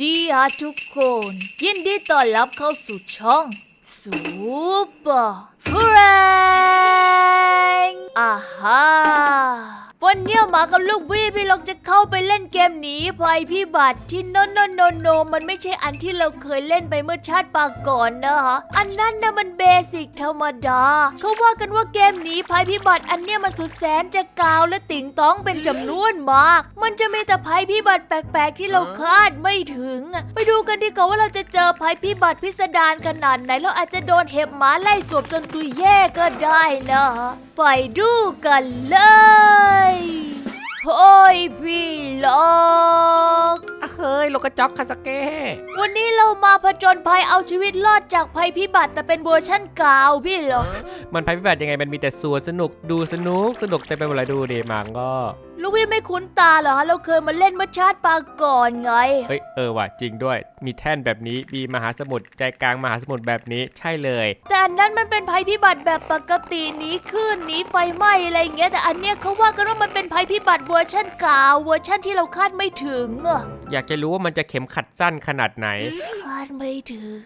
ดีฮะทุกคนยินดีต้อนรับเข้าสู่ช่องซูเปอร์ฟรงอ่าฮะ วันเนี้ยหมากับลูกวี่พี่ลองจะเข้าไปเล่นเกมหนีภัยพิบัติที่โนโนโนโนมันไม่ใช่อันที่เราเคยเล่นไปเมื่อชาติปางก่อนนะฮะอันนั้นนะมันเบสิกธรรมดาเขาว่ากันว่าเกมหนีภัยพิบัติอันเนี้ยมันสุดแสนจะกาวและติ่งต้องเป็นจำนวนมาก มันจะมีแต่ภัยพิบัติแปลกๆที่เราคาดไม่ถึง ไปดูกันดีกว่าว่าเราจะเจอภัยพิบัติพิสดารขนาดไหนเราอาจจะโดนเห็บหมาไล่สวบจนตุยแย่ก็ได้นะไปดูกันเลยโอ้ยพี่ล็อกอะเฮ้ยโลกกระจอกคาสเก้วันนี้เรามาผจญภัยเอาชีวิตรอดจากภัยพิบัติแต่เป็นเวอร์ชั่นกาวพี่ล็อกมันภัยพิบัติยังไงมันมีแต่สวนสนุกดูสนุกสนุกเต็มไปหมดเลยดูดิมังก็ลูกพี่ไม่คุ้นตาเหรอฮะเราเคยมาเล่นเมื่อชาติปางก่อนไง เฮ้ยเออว่ะจริงด้วย มีแท่นแบบนี้มีมหาสมุทรใจกลางมหาสมุทรแบบนี้ใช่เลย แต่อันนั้นมันเป็นภัยพิบัติแบบปกติหนีคลื่นหนีไฟไหม้อะไรอย่างเงี้ยแต่อันเนี้ยเขาว่ากันว่ามันเป็นภัยพิบัติเวอร์ชั่นกาวเวอร์ชั่นที่เราคาดไม่ถึงอะอยากจะรู้ว่ามันจะเข็มขัดสั้นขนาดไหน คาดไม่ถึง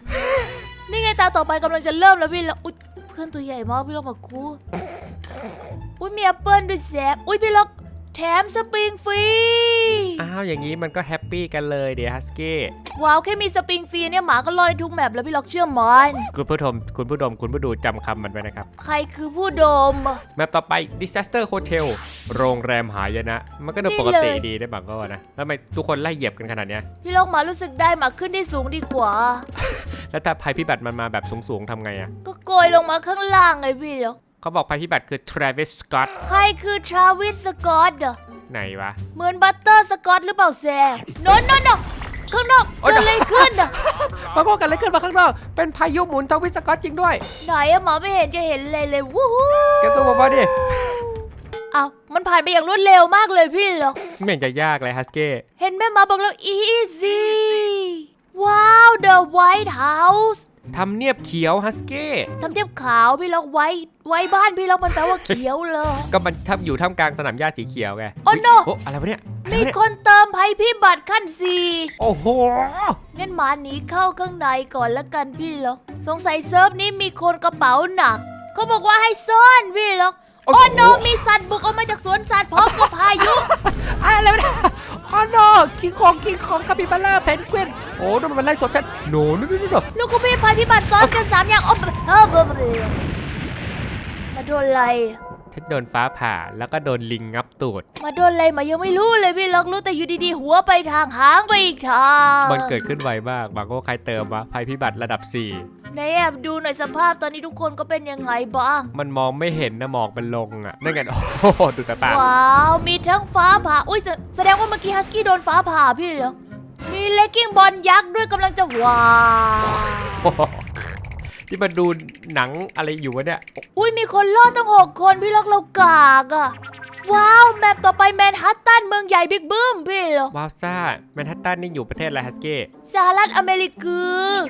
นี่ไงตาต่อไปกำลังจะเริ่มแล้วพี่ล็อกอุ๊ยเพื่อนตัวใหญ่มากพี่ล็อกบอกกูอุ้ยมีแอปเปิลด้วยแซบอุ้ยพี่ล็อกแถมสปริงฟรี อ้าวอย่างนี้มันก็แฮปปี้กันเลยเดี๋ยวฮัสกี้ว้าวแค่มีสปริงฟรีเนี่ยหมาก็รอดได้ทุกแมปแล้วพี่ล็อกเชื่อมันคุณผู้ชมคุณผู้ดมคุณผู้ดูจำคำมันไว้นะครับ ใครคือผู้ดม แมปต่อไป Disaster Hotel โรงแรมหายนะ มันก็ดูนี่ปกติเลย ดีได้บังก็ว่านะแล้วทำไมทุกคนไล่เหยียบกันขนาดเนี้ยพี่ล็อกหมารู้สึกได้หมาขึ้นที่สูงดีกว่า แล้วถ้าภัยพิบัติมันมาแบบสูงๆทำไงอะก็โกยลงมาข้างล่างไงพี่ล็อกเขาบอกภัยพิบัติคือ Travis Scott ใครคือทราวิสสกอตอะ ไหนวะ เหมือนบัตเตอร์สกอตหรือเปล่าแซมโนนโนนโนข้างนอกโอ๊ยเกิดอะไรขึ้นอะมาก็กันอะไรขึ้นมาข้างนอก เป็นพายุหมุนทวิสกอตจริงด้วย ไหนอะหมาไม่เห็นจะเห็นเลยเลยวู้ฮู้แกสู้มาดิ เอามันผ่านไปอย่างรวดเร็วมากเลยพี่ล็อกไม่เห็นจะยากเลยฮัสเก้เห็นแม่หมาบอกแล้ว easy ว้าว the white house ทำเนียบเขียวฮัสเก้ทำเทียบขาวพี่ล็อกไว้ ไว้บ้านพี่ล็อกมันแปลว่าเขียวเลยก็มันทับอยู่ท่ามกลางสนามหญ้าสีเขียวไงโอ้ no โอ้อะไรวะเนี่ยอะไรมีวะเนี่ยคนเติมภัยพิบัติขั้นสี่โอ้โหงั้นหมาหนีเข้าข้างในก่อนละกันพี่ล็อกสงสัยเซิร์ฟนี้มีคนกระเป๋าหนัก เขาบอกว่าให้ซ่อนพี่ล็อกโอ้โนมีสัตว์บุกออกมาจากสวนสัตว์พร้อมกับพายุ อะไรวะเนี่ย อ๋อโนคิงคองคิงคองคาปิบาร่าเพนกวินโอ้นั่นมันไล่สวนฉันโนนู่นนู่นนู่นลูกคุณพี่ภัยพิบัติซ้อนกันสามอย่างโอ้เออเบอร์เบอร์มาโดนอะไรฉัน โดนฟ้าผ่าแล้วก็โดนลิงงับตูด มาโดนอะไรมายังไม่รู้เลยพี่ล็อกรู้แต่อยู่ดีๆ หัวไปทางหางไปอีกทางมันเกิดขึ้นไวมากบางก็ใครเติมวะภัยพิบัติระดับไหนแอบดูหน่อยสภาพตอนนี้ทุกคนก็เป็นยังไงบ้าง4มันมองไม่เห็นนะหมอกมันลงอะนั่นไงโอ้โหดูตาตาว้าว มีทั้งฟ้าผ่าอุ้ยแสแสดงว่าเมื่อกี้ฮัสกี้โดนฟ้าผ่าพี่เหรอมีเลกกิ้งบอลยักษ์ด้วยกำลังจะว้าว ที่มาดูหนังอะไรอยู่วะเนี่ยอุ้ยมีคนรอดตั้งหกคนพี่ล็อกเรากากอะว้าว แมปต่อไปแมนฮัตตันเมืองใหญ่บิ๊กบึ้มพี่เหรอวาวซ่าแมนฮัตตันนี่อยู่ประเทศอะไรฮัสเก้สหรัฐอเมริกา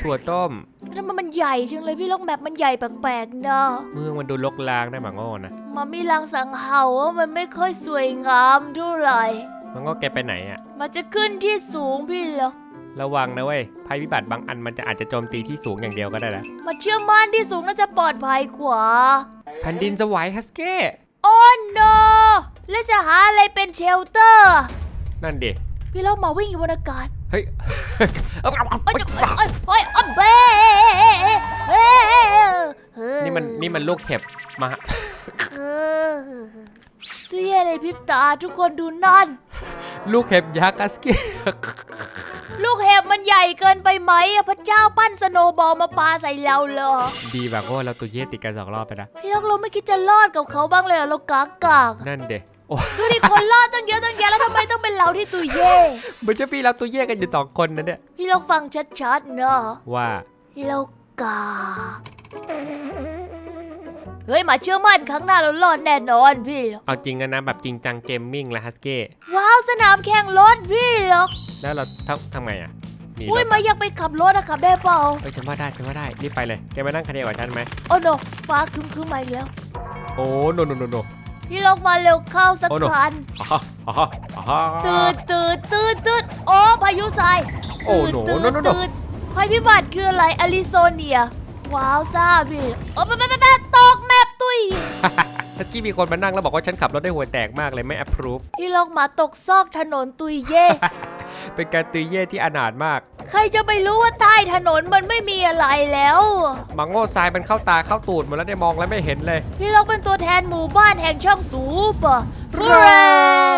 ถั่วต้มทำไมมันใหญ่จังเลยพี่ล็อกแมปมันใหญ่แปลกๆเนาะเมืองมันดูลกลางได้หมาโง่นะมามีลังสังเห่าว่ามันไม่ค่อยสวยงามเท่าไหร่มันก็แกไปไหนอะ มันจะขึ้นที่สูงพี่ล็อก ระวังนะเว้ยภัยพิบัติบางอันมันจะอาจจะโจมตีที่สูงอย่างเดียวก็ได้นะมาเชื่อมั่นที่สูงน่าจะปลอดภัยกว่า แผ่นดินสวายฮัสเก้โอ้โนแล้วจะหาอะไรเป็นเชลเตอร์ นั่นดิพี่เรามาวิ่งอยู่บนอากาศเฮ้ยเอาเอ้ยเอ้ยเอ้ยเอ้ยเอ้ยเบ้เฮ้ยนี่มันนี่มันลูกเห็บมาเออตัวเย่ในพริบตาทุกคนดูนั่น ลูกเห็บยักษ์ฮัสเก้ ลูกเห็บมันใหญ่เกินไปไหมอะพระเจ้าปั้นสโนว์บอลมาปาใส่เราเหรอ ดีแบบว่าเราตัวเย่ติดกันสองรอบไปนะ พี่เราเราไม่คิดจะรอดกับเขาบ้างเลยเหรอเรากากกากนั่นเดโอ้ดูดิคนรอดตั้งเยอะตั้งแยะแล้วทำไมต้องเป็นเราที่ตัวเย่เหมือนจะพี่เราตัวเย่กันอยู่สองคนนะเนี่ยพี่เราฟังชัดๆเนอะว่า เรากาก เฮ้ยหมาเชื่อมั่นครั้งหน้าเรารอดแน่นอนพี่หรอกเอาจริงนะนะแบบจริงจังเกมมิ่งแล้วฮัสเก้ว้าวสนามแข่งรถพี่หรอกแล้วเราทำทำไงอะมีอุ้ยรถมาอยากไปขับรถอะขับได้เปล่าเอ้ยฉันว่าได้ฉันว่าได้รีบไปเลยแกมานั่งคันเดียวกับฉันไหมโอ้โนฟ้าครึมคึมๆมาอีกแล้ว โอ้โนโนโนโน พี่ลองมาเร็วเข้าสักโอ้โน่ คันอ๋ออ๋ออ๋อ ตืดตืดตืดตืดโอ้พายุทรายโอ้โหตื่นโน่โน่โน่ ตื่นภัยพิบัติคืออะไรอริโซเนีย ว้าวซ่าพี่โอ้ไปไปไปไปตกแมปตุย ฮัสกี้มีคนมานั่งแล้วบอกว่าฉันขับรถได้หัวแตกมากเลยไม่ approve พี่ลองหมาตกซอกถนนตุยเย่ เป็นการตุยเย่ที่อนาถมาก ใครจะไปรู้ว่าใต้ถนนมันไม่มีอะไรแล้ว มังโง่ทรายมันเข้าตาเข้าตูดหมดแล้วได้มองแล้วไม่เห็นเลยพี่ลองเป็นตัวแทนหมู่บ้านแห่งช่องสูปะฟรง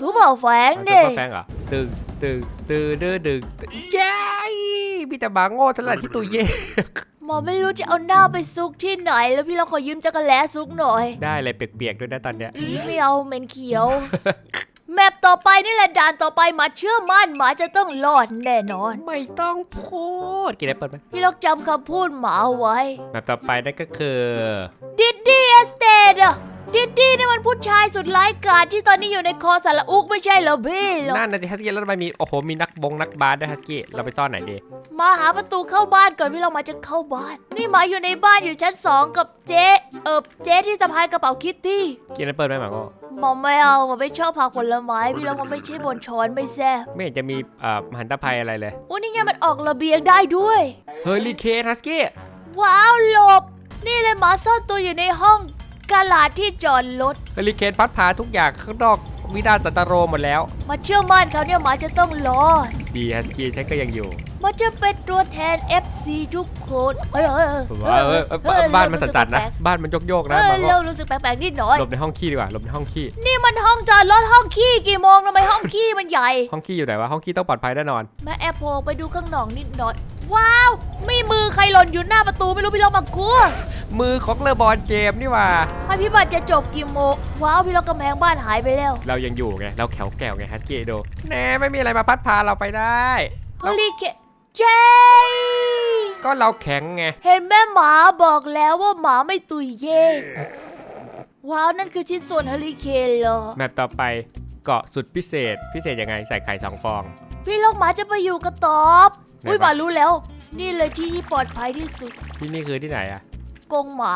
สูปะแฝงเอาเด้ตัวแฟงเหรอตึงตึงตึงดื้อดึงเย้มีแต่มังโง่ทั้งนั้นที่ตุยเย่ห มอไม่รู้จะเอาหน้าไปซุกที่ไหน แล้วพี่ลองขอยืมจักรแล้ซุกหน่อย ได้เลยเปียกๆด้วยนะตอนเนี้ย ไม่เอาเหม็นเขียว แมปต่อไปนี่แหละด่านต่อไปหมาเชื่อมั่นหมาจะต้องรอดแน่นอน ไม่ต้องพูดกินแอปเปิลไหมพี่ลองจำคำพูดหมาไว้ แบบต่อไปนั่นก็คือ ดิดดี้เอสเตดอะดิดดี้นี่มันผู้ชายสุดร้ายกาจที่ตอนนี้อยู่ในคอสารอุกไม่ใช่เหรอพี่เหรอนั่นนะสิฮัสกี้แล้วทำไมมี โอ้โห มีนักบงนักบาสด้วยฮัสกี้ เราไปซ่อนไหนดี มาหาประตูเข้าบ้านก่อนพี่เรามาจะเข้าบ้าน นี่หมาอยู่ในบ้านอยู่ชั้นสองกับเจ๊เออเจ๊ที่สะพายกระเป๋าคิตตี้กินแอปเปิลไหมหมาโง่ หมอไม่เอาหมอไม่ชอบผักผลไม้พี่เรามันไม่ใช่บนช้อนไม่แซ่บไม่เห็นจะมีเอ่อมหันตภัยอะไรเลย โอ้นี่ไงมันออกระเบียงได้ด้วย เฮอริเคนฮัสกี้ว้าวหลบ นี่เลยหมาซ่อนตัวอยู่ในห้องกาลาดที่จอดรถ เฮอริเคนพัดพาทุกอย่างข้างนอกวินาศสันตโรหมดแล้ว มาเชื่อมั่นเขาเนี่ยหมาจะต้องรอด ดีฮัสกี้ฉันก็ยังอยู่ มันจะเป็นตัวแทน FC ทุกคนเอ้ยเอ้ยผมว่าเออเออเออบ้านมันสั่นๆนะ บ้านมันโยกๆเอนะอหมาโง่เรารู้สึกแปลกๆนิดหน่อย หลบในห้องขี้ดีกว่าหลบในห้องขี้ นี่มันห้องจอดรถห้องขี้กี่โมงทำไมห้องขี้มันใหญ่ ห้องขี้อยู่ไหนวะห้องขี้ต้องปลอดภัยแน่นอน แม่แอบโผล่ไปดูข้างนอกนิดหน่อย ว้าวมีมือใครหล่นอยู่หน้าประตูไม่รู้พี่ลองมากลัวมือของเลอบอนเจมส์นี่หว่าภัยพิบัติจะจบกี่โมงว้าวพี่ลองกำแพงบ้านหายไปแล้วเรายังอยู่ไงเราแขวแก้วไงฮัสกี้ดูแน่ไม่มีอะไรมาพัดพาเราไปได้ฮอลลีเค เจ ก็เราแข็งไง เห็นแม่หมาบอกแล้วว่าหมาไม่ตุยเย่ว้าว นั่นคือชิ้นส่วนเฮอริเคนเหรอ แมปต่อไปเกาะสุดพิเศษ พิเศษยังไงใส่ไข่สองฟอง พี่ลองหมาจะไปอยู่กระตอบ ไหนอุ้ยวะ หมารู้แล้ว นี่เลยที่ที่ปลอดภัยที่สุดที่นี่คือที่ไหนอะกรงหมา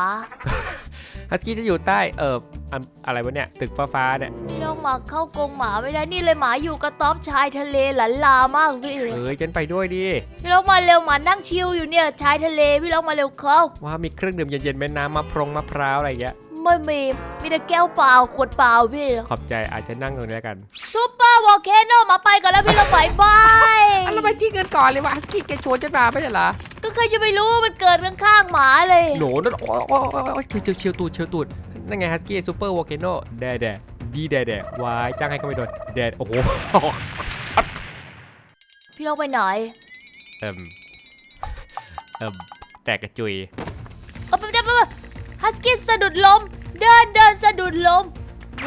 ฮัสกี้จะอยู่ใต้เอออะอะไรวะเนี่ยตึกฟ้าๆเนี่ยพี่ลองหมาเข้ากรงหมาไม่ได้นี่เลยหมาอยู่กระต๊อบชายทะเลหลันลามากพี่เอ้ยฉันไปด้วยดิพี่ลองมาเร็วหมานั่งชิลอยู่เนี่ยชายทะเลพี่ลองมาเร็วเข้าว่ามีเครื่องดื่มเย็นๆเป็นน้ำมะพร้งมะพร้าวอะไรอย่างเงี้ยไม่มี มีแต่แก้วเปล่า ขวดเปล่าพี่ ขอบใจอาจจะนั่งตรงนี้แล้วกันซูเปอร์วอลเคโนมาไปก่อนแล้วพี่ลองบายบายอะไรมาจี้กันก่อนเลยวะฮัสกี้แกชวนฉันมาไม่ใช่เหรอ ก็ใครจะไปรู้ว่ามันเกิดข้างๆหมาเลยหนูนั่นโอ้ยโอ้ยโอ้ยโอ้ยเชียวเชียวตูดเชียวตูดนั่นไงฮัสกี้ซูเปอร์วอลเคโนแดดแดดดีแดดแดดวายจ้างให้ก็ไม่โดนแดดโอ้โหพี่ลองไปไหนเอิ่มเอิ่มแตกกระจุยเออไปไปไปไปฮัสกี้สะดุดล้มเดินเดินสะดุดล้ม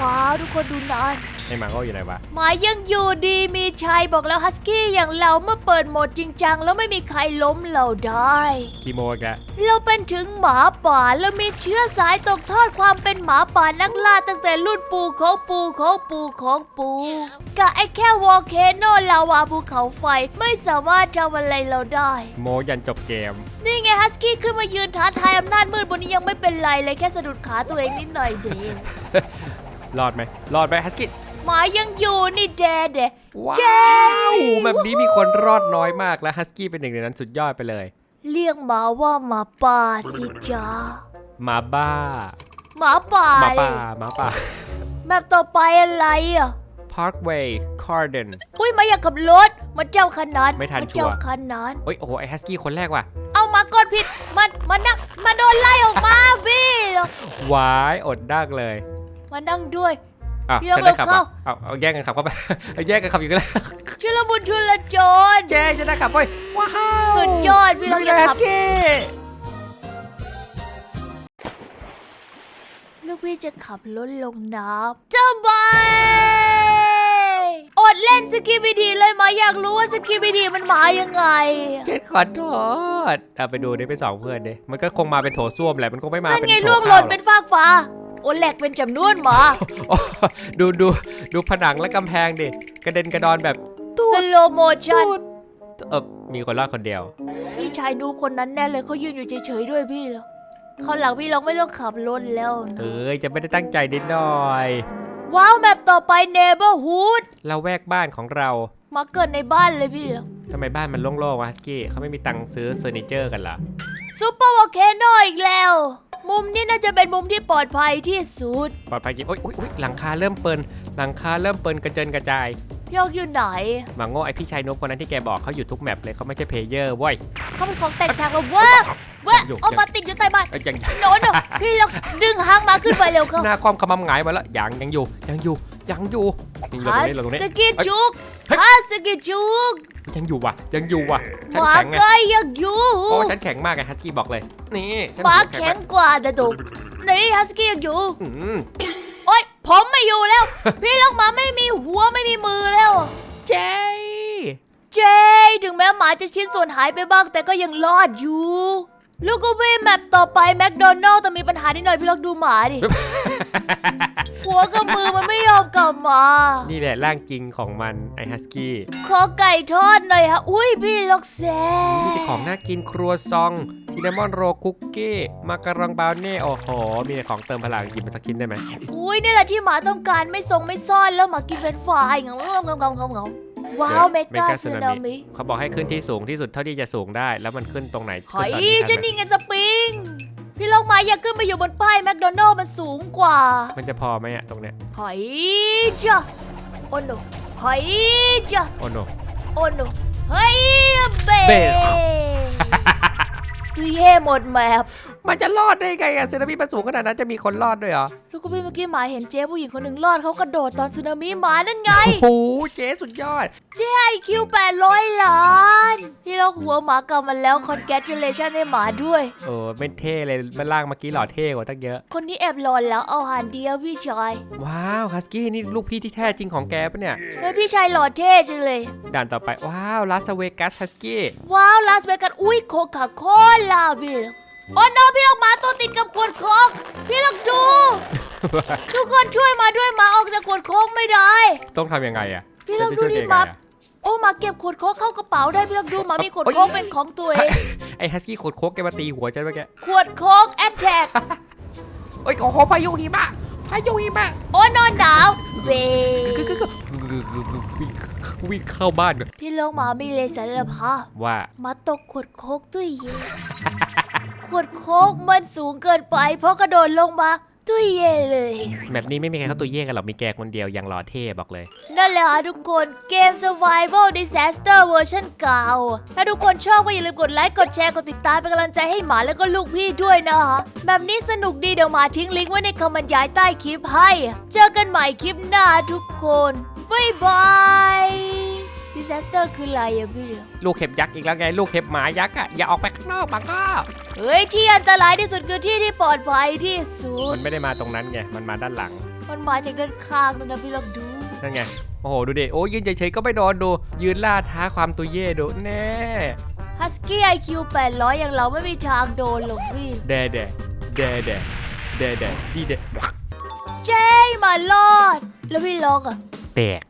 ว้าวทุกคนดูนานไอ้หมาก็อยู่ไหนวะหมายังอยู่ดีมีชัยบอกแล้วฮัสกี้อย่างเราเมื่อเปิดโหมดจริงจังแล้วไม่มีใครล้มเราได้ คีโมอีกแล้วเราเป็นถึงหมาป่าแล้วมีเชื้อสายตกทอดความเป็นหมาป่านักล่าตั้งแต่รุ่นปู่ของปู่ของปู่ของปู่กับไอ้แค่วอลเคโนลาวาภูเขาไฟไม่สามารถทำอะไรเราได้ โมยันจบเกม นี่ไงฮัสกี้ขึ้นมายืนท้าทายอำนาจมืดบนนี้ยังไม่เป็นไรเลยแค่สะดุดขาตัวเองนิดหน่อยเดียว รอดไหมรอดไหมฮัสกี้หมายังอยู่นี่แดดเดว้าเจ๊วแบบนี้มีคนรอดน้อยมากและฮัสกี้เป็นหนึ่งในนั้นสุดยอดไปเลย เรียกหมาว่าหมาป่าสิจ้าหมาบ้าหมาป่าหมาป่าหมาป่าแมปต่อไปอะไรอะ Parkway Garden อุ้ยมาอยากขับรถมาเจ้าขนาดไม่ทันเจ้าชัวร์ขนาดโอ้ยโอ้โหไอฮัสกี้คนแรกว่ะเอามากดผิดมันมันนั่งมาโดนไล่ออกมาพี่วายอดดักเลย มานั่งด้วยอะพี่เราจะได้ขับเข้าอะเอาเอาแย่งกันขับเข้าไป เอาแย่งกันขับอยู่กันแล้วชุลมุนชุลโจรแย่งจะได้ขับไปว้าวสุดยอดพี่เราลุยอยากเลยฮัขัสบกี้ลูกพี่จะขับรถลงน้ำเจ้าบายอดเล่นสกีบีดีเลยมาอยากรู้ว่าสกีบีดีมันมายังไง เจ็ดขอโทษเอาไปดูดิไปสองเพื่อนดิมันก็คงมาเป็นโถส้วมแหละมันคงไม่มานั่นเป็นไงโถล่วงหข้าล่วนหรเป็อกนฟากฟ้า โอ้แหลกเป็นจำนวนหมาโอ้ดูดูดูผนังและกำแพงดิ กระเด็นกระดอนแบบสโลโมชั่นเออมีคนรอดคนเดียว พี่ชายนูคนนั้นแน่เลยเขายืนอยู่เฉยๆด้วยพี่เหรอเขาวหลังพี่ลองไม่ต้องขับรถแล้วนะเอ้ยจะไม่ได้ตั้งใจนิดหน่อย ว้าวแบบต่อไป neighborhood เราแวกบ้านของเรา มาเกิดในบ้านเลยพี่เหรอทำไมบ้านมันโล่งๆวะฮัสกี้เขาไม่มีตังค์ซื้อเฟอร์นิเจอร์กันเหรอซูเปอร์วอลเคโนอีกแล้ว มุมนี้น่าจะเป็นมุมที่ปลอดภัยที่สุด ปลอดภัยจริงโอ๊ยโอ๊ยโอ๊ยหลังคาเริ่มเปินหลังคาเริ่มเปินกระเจินกระจายโยกอยู่ไหนหมาโง่ไอพี่ชายนกคนนั้นที่แกบอกเขาอยู่ทุกแมปเลยเขาไม่ใช่เพลเยอร์เว้ย เขาเป็นของแต่งฉากเหรอเว้ยเว้ยอยู่ เอามาติดอยู่ใต้บ้านเอ้ยยังโน้นน่ะพี่เราดึงหางมาขึ้นไปเร็วเขาหน้าความขมำหงายมาแล้วยังยังอยู่ยังอยู่ ยังอยู่นี่เราตฮารงนี้เราตรงนี้ สกิจุกเฮ้ย ฮาสกิจุกยังอยู่ว่ะ ยังอยู่ว่ะหฉันมาแข็งไงไก่ยังอยู่โอ้ฉันแข็งมากไงฮัสกี้บอกเลย นี่ฉันหมาหัวแข็งมากกว่าแต่ดุนี่ฮัสกี้ยังอยู่ อืมโอ๊ย ผมไม่อยู่แล้ว พี่ลูกหมาไม่มีหัวไม่มีมือแล้ว เจเจถึงแม้หมาจะชิ้นส่วนหายไปบ้างแต่ก็ยังรอดอยู่ ลูกก็วิ่งแมปต่อไปแมคโดนัลล์แต่มีปัญหานิดหน่อยพี่ลองดูหมาดิ หัวกับมือมันไม่ยอมกลับมา นี่แหละร่างจริงของมันไอฮัสกี้ขอไก่ทอดหน่อยฮะ อุ้ยพี่ล็อกแซนี่จะของน่ากินครัวซองซินนามอนโรคุกกี้มาการองบาวเน่โอ้โห มีอะไรของเติมพลังกินมาสักชิ้นได้ไหมอุ้ยนี่แหละที่หมาต้องการไม่ทรงไม่ซ่อนแล้วหมากินเป็นฝ่ายงงงงงงงว้าวเมกาซูนามิเขาบอกให้ขึ้นที่สูงที่สุดเท่าที่จะสูงได้ แล้วมันขึ้นตรงไหนหอยนี้ฉันนี่ไงสปริง พี่ลองมาอย่าขึ้นไปอยู่บนป้ายแมคโดนัลล์มันสูงกว่า มันจะพอไหมอะตรงเนี้ยหอยจ้ะโอ้โนหอยจ้ะโอ้โน โอ้โนเฮ้ยเบเบ้ ตุยเย่หมดแมพมันจะรอดได้ไงอะสึนามิมันสูงขนาดนั้นจะมีคนรอดด้วยเหรอลูกก็พี่เมื่อกี้หมาเห็นเจ๊ผู้หญิงคนหนึ่งรอดเขากระโดดตอนสึนามิมานั่นไง โอ้โหเจ๊สุดยอด เจ๊ไอคิวแปดร้อยล้านพี่ลอกหัวหมากลับมาแล้วคอนแกร u เลชันให้หมาด้วย เออไม่เท่เลยมันล่างเมื่อกี้หล่อเท่กว่าตั้งเยอะ คนนี้แอบหลอนแล้วเอาหานเดียวพี่ชายว้าวฮัสกี้นี่ลูกพี่ที่แท้จริงของแกปะเนี่ย เฮ้ยพี่ชายหล่อเท่จังเลย ด่านต่อไปว้าวลาสเวกัสฮัสกี้ว้าวลาสเวกัสอุ้ยโคคาโคล่าพี่โอ้โนพี่ลอกหมาตัวติดกับขวดโค้กพี่ลอกดู ทุกคนช่วยมาด้วยหมาออกจากขวดโค้กไม่ได้ ต้องทำยังไงอะพี่จะลองจะดูช่วยดิแกยังหไงมาอะโอ้หมาเก็บขวดโค้กเข้ากระเป๋าได้พี่ลองดูหมามีขวดโค้กเป็นของตัวเองไอฮัสกี้ขดโคกแกมาตีหัวฉันเมื่อกี้ขวดโค้กแอตแทกโอ้ยโอ้โหพายุหิมะพายุหิมะโอ้นอนหนาวเบคือคือคือวิ่ง วิ่งเข้าบ้านพี่ลองหมามีเลยสารภาพว่ามาตกขวดโคกตุ้ยเย่ขวดโคกมันสูงเกินไป เพราะกระโดดลงมาตุ้ยเย่เลย แบบนี้ไม่มีใครเข้าตัวเย่กันหรอกมีแกคนเดียวยังรอเท่บอกเลย นั่นแหละค่ะทุกคนเกม Survival Disaster เวอร์ชันเก่า ถ้าทุกคนชอบก็อย่าลืมกดไลค์ กดแชร์ กดติดตามเป็นกำลังใจให้หมาแล้วก็ลูกพี่ด้วยนะคะแบบนี้สนุกดีเดี๋ยวหมาทิ้งลิงก์ไว้ในคอมเมนต์ย้ายใต้คลิปให้ เจอกันใหม่คลิปหน้าทุกคน บ๊ายบาย Disaster คืออะไรอะพี่ลูกเห็บยักษ์อีกแล้วไงลูกเห็บหมายักษ์อะอย่าออกไปข้างนอกมาก็เฮ้ยที่อันตรายที่สุดคือที่ที่ปลอดภัยที่สุด มันไม่ได้มาตรงนั้นไงมันมาด้านหลัง มันมาจากด้านข้างนั่นนะพี่ลองดูนั่นไงโอ้โหดูดิโอ้ยืนเฉยๆก็ไม่โดนดูยืนล่าท้าความตัวเย่ดูแน่ฮัสกี้ไอคิว800อย่างเราไม่มีทางโดนหรอกพี่แดแดแดแดแดแดดีแดเจ๊มารอด แล้วพี่ล็อกอะ แตก